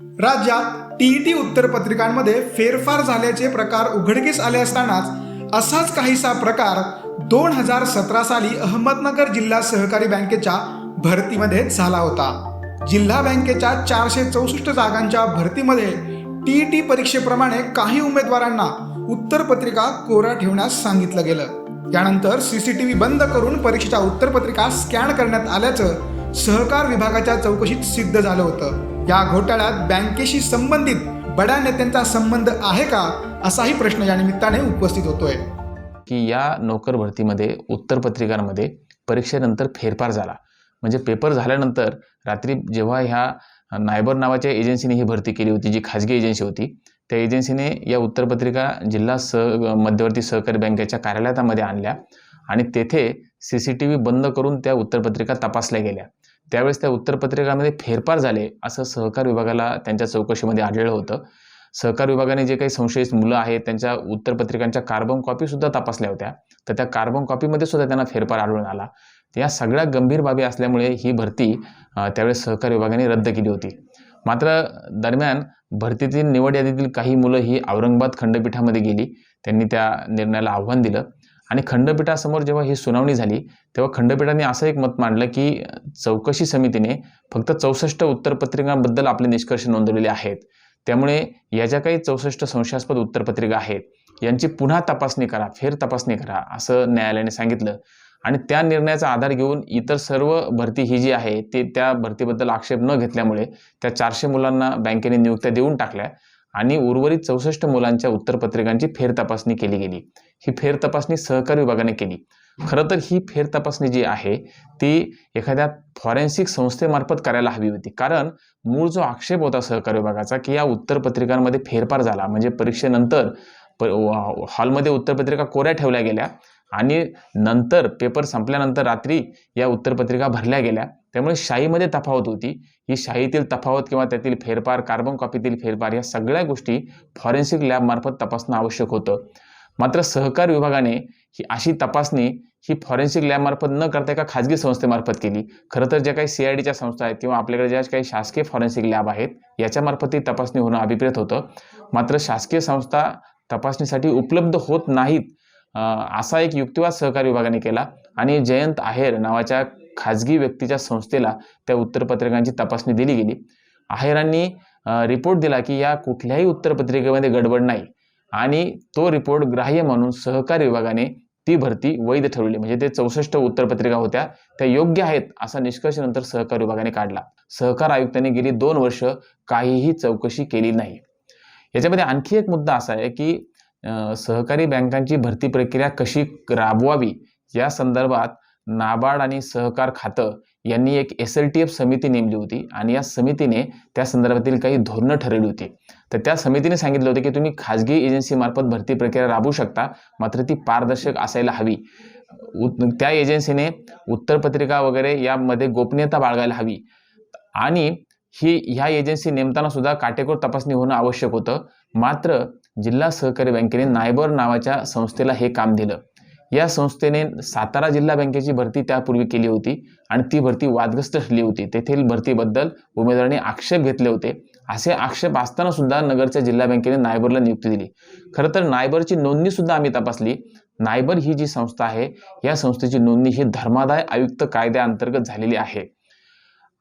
राज्यात टीईटी उत्तरपत्रिकांमध्ये फेरफार झाल्याचे प्रकार उघडकीस आले असतानाच असाच काहीसा प्रकार दोन हजार सतरा साली अहमदनगर जिल्हा सहकारी बँकेच्या भरतीमध्ये झाला होता. जिल्हा बँकेच्या चारशे चौसष्ट जागांच्या भरतीमध्ये टीईटी परीक्षेप्रमाणे काही उमेदवारांना उत्तरपत्रिका कोरा ठेवण्यास सांगितलं गेलं. त्यानंतर सीसीटीव्ही बंद करून परीक्षेच्या उत्तरपत्रिका स्कॅन करण्यात आल्याचं सहकार विभागाच्या चौकशीत सिद्ध झालं होतं. या घोटाळ्यात बँकेशी संबंधित बड्या नेत्यांचा संबंध आहे का असाही प्रश्न या निमित्ताने उपस्थित होतोय. की या नोकर भरतीमध्ये उत्तर पत्रिकांमध्ये परीक्षेनंतर फेरफार झाला. म्हणजे पेपर झाल्यानंतर रात्री जेव्हा ह्या नायबर नावाच्या एजन्सीने ही भरती केली होती जी खाजगी एजन्सी होती त्या एजन्सीने या उत्तरपत्रिका जिल्हा सह मध्यवर्ती सहकारी बँकेच्या कार्यालयामध्ये आणल्या आणि तेथे सी सी टी व्ही बंद करून त्या उत्तरपत्रिका तपासल्या गेल्या. त्यावेळेस त्या उत्तरपत्रिकामध्ये फेरफार झाले असं सहकार विभागाला त्यांच्या चौकशीमध्ये आढळलं होतं. सहकार विभागाने जे काही संशयित मुलं आहेत त्यांच्या उत्तरपत्रिकांच्या कार्बन कॉपीसुद्धा तपासल्या होत्या. तर त्या कार्बन कॉपीमध्ये सुद्धा त्यांना फेरफार आढळून आला. या सगळ्या गंभीर बाबी असल्यामुळे ही भरती त्यावेळेस सहकार विभागाने रद्द केली होती. मात्र दरम्यान भरतीतील निवड यादीतील काही मुलं ही औरंगाबाद खंडपीठामध्ये गेली. त्यांनी त्या निर्णयाला आव्हान दिलं. आणि खंडपीठासमोर जेव्हा ही सुनावणी झाली तेव्हा खंडपीठाने असं एक मत मांडलं की चौकशी समितीने फक्त चौसष्ट उत्तरपत्रिकांबद्दल आपले निष्कर्ष नोंदवलेले आहेत. त्यामुळे या ज्या काही चौसष्ट संशयास्पद उत्तरपत्रिका आहेत यांची पुन्हा तपासणी करा फेर तपासणी करा असं न्यायालयाने सांगितलं. आणि त्या निर्णयाचा आधार घेऊन इतर सर्व भरती ही जी आहे ते त्या भरतीबद्दल आक्षेप न घेतल्यामुळे त्या चारशे मुलांना बँकेने नियुक्त्या देऊन टाकल्या. आणि उर्वरित चौसष्ट मुलांच्या उत्तरपत्रिकांची फेरतपासणी केली गेली. ही फेरतपासणी सहकार सहकारी विभागाने केली. खरं तर ही फेरतपासणी जी आहे ती एखाद्या फॉरेन्सिक संस्थेमार्फत करायला हवी होती. कारण मूळ जो आक्षेप होता सहकार विभागाचा की या उत्तरपत्रिकांमध्ये फेरफार झाला म्हणजे परीक्षेनंतर प हॉलमध्ये उत्तरपत्रिका कोऱ्या ठेवल्या गेल्या आणि नंतर पेपर संपल्यानंतर रात्री या उत्तरपत्रिका भरल्या गेल्या. त्यामुळे शाईमध्ये तफावत होती. ही शाहीतील तफावत किंवा त्यातील फेरफार कार्बन कॉपीतील फेरफार या सगळ्या गोष्टी फॉरेन्सिक लॅबमार्फत तपासणं आवश्यक होतं. मात्र सहकार विभागाने ही अशी तपासणी ही फॉरेन्सिक लॅबमार्फत न करता एका खाजगी संस्थेमार्फत केली. खरं तर ज्या काही सी आय डीच्या संस्था आहेत किंवा आपल्याकडे ज्या काही शासकीय फॉरेन्सिक लॅब आहेत याच्यामार्फत ही तपासणी होणं अभिप्रेत होतं. मात्र शासकीय संस्था तपासणीसाठी उपलब्ध होत नाहीत असा एक युक्तिवाद सहकारी विभागाने केला आणि जयंत आहेर नावाच्या खाजगी व्यक्तीच्या संस्थेला त्या उत्तरपत्रिकांची तपासणी दिली गेली. आहेरांनी रिपोर्ट दिला की या कुठल्याही उत्तरपत्रिकेमध्ये गडबड नाही आणि तो रिपोर्ट ग्राह्य म्हणून सहकारी विभागाने ती भरती वैध ठरवली. म्हणजे ते चौसष्ट उत्तरपत्रिका होत्या त्या योग्य आहेत असा निष्कर्ष नंतर सहकार विभागाने काढला. सहकार आयुक्तांनी गेली दोन वर्ष काहीही चौकशी केली नाही. याच्यामध्ये आणखी एक मुद्दा असा आहे की सहकारी बँकांची भरती प्रक्रिया कशी राबवावी? या संदर्भात नाबार्ड आणि सहकार खातं यांनी एक एस एल टी एफ समिती नेमली होती आणि या समितीने त्या संदर्भातील काही धोरणं ठरवली होती. तर त्या समितीने सांगितलं होतं की तुम्ही खाजगी एजन्सीमार्फत भरती प्रक्रिया राबवू शकता मात्र ती पारदर्शक असायला हवी. उत- त्या एजन्सीने उत्तरपत्रिका वगैरे यामध्ये गोपनीयता बाळगायला हवी. आणि ही ह्या एजन्सी नेमताना सुद्धा काटेकोर तपासणी होणं आवश्यक होतं. मात्र जिल्हा सहकारी बँकेने नायबर नावाच्या संस्थेला हे काम दिलं. या संस्थेने सातारा जिल्हा बँकेची भरती त्यापूर्वी केली होती आणि ती भरती वादग्रस्त ठरली होती. तेथील भरतीबद्दल उमेदवारांनी आक्षेप घेतले होते. असे आक्षेप असताना सुद्धा नगरच्या जिल्हा बँकेने नायबरला नियुक्ती दिली. खरं तर नायबरची नोंदणी सुद्धा आम्ही तपासली. नायबर ही जी संस्था आहे या संस्थेची नोंदणी ही धर्मादाय आयुक्त कायद्याअंतर्गत झालेली आहे.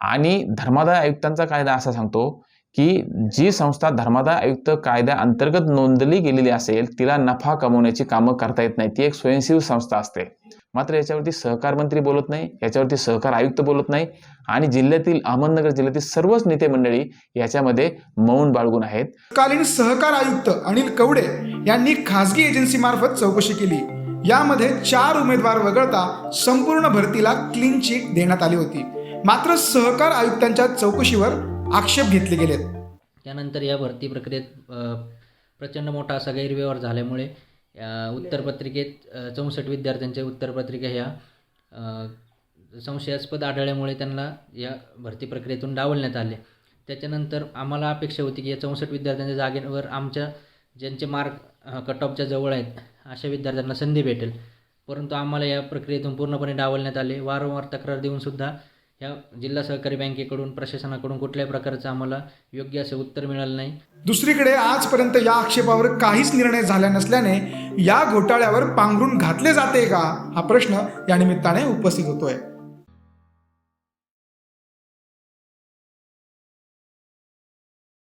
आणि धर्मादाय आयुक्तांचा कायदा असा सांगतो की जी संस्था धर्मादाय आयुक्त कायद्या अंतर्गत नोंदली गेलेली असेल तिला नफा कमवण्याची कामं करता येत नाही ती एक स्वयंसेवी संस्था असते. मात्र याच्यावरती सहकार मंत्री बोलत नाही याच्यावरती सहकार आयुक्त बोलत नाही आणि जिल्ह्यातील अहमदनगर जिल्ह्यातील सर्वच नेते मंडळी याच्यामध्ये मौन बाळगून आहेत. तत्कालीन सहकार आयुक्त अनिल कवडे यांनी खासगी एजन्सीमार्फत चौकशी केली. यामध्ये चार उमेदवार वगळता संपूर्ण भरतीला क्लीन चिट देण्यात आली होती. मात्र सहकार आयुक्तांच्या चौकशीवर आक्षेप घेतले गेलेत. त्यानंतर या भरती प्रक्रियेत प्रचंड मोठा असा गैरव्यवहार झाल्यामुळे उत्तरपत्रिकेत चौसष्ट विद्यार्थ्यांच्या उत्तरपत्रिका ह्या संशयास्पद आढळल्यामुळे त्यांना या भरती प्रक्रियेतून डावलण्यात आले. त्याच्यानंतर आम्हाला अपेक्षा होती की या चौसष्ट विद्यार्थ्यांच्या जागेवर आमच्या ज्यांचे मार्क कट ऑफच्या जवळ आहेत अशा विद्यार्थ्यांना संधी भेटेल. परंतु आम्हाला या प्रक्रियेतून पूर्णपणे डावलण्यात आले. वारंवार तक्रार देऊनसुद्धा ह्या जिल्हा सहकारी बँकेकडून प्रशासनाकडून कुठल्याही प्रकारचं आम्हाला योग्य असं उत्तर मिळालं नाही. दुसरीकडे आजपर्यंत या आक्षेपावर काहीच निर्णय झाला नसल्याने या घोटाळ्यावर पांघरून घातले जाते का? हा प्रश्न या निमित्ताने उपस्थित होतोय.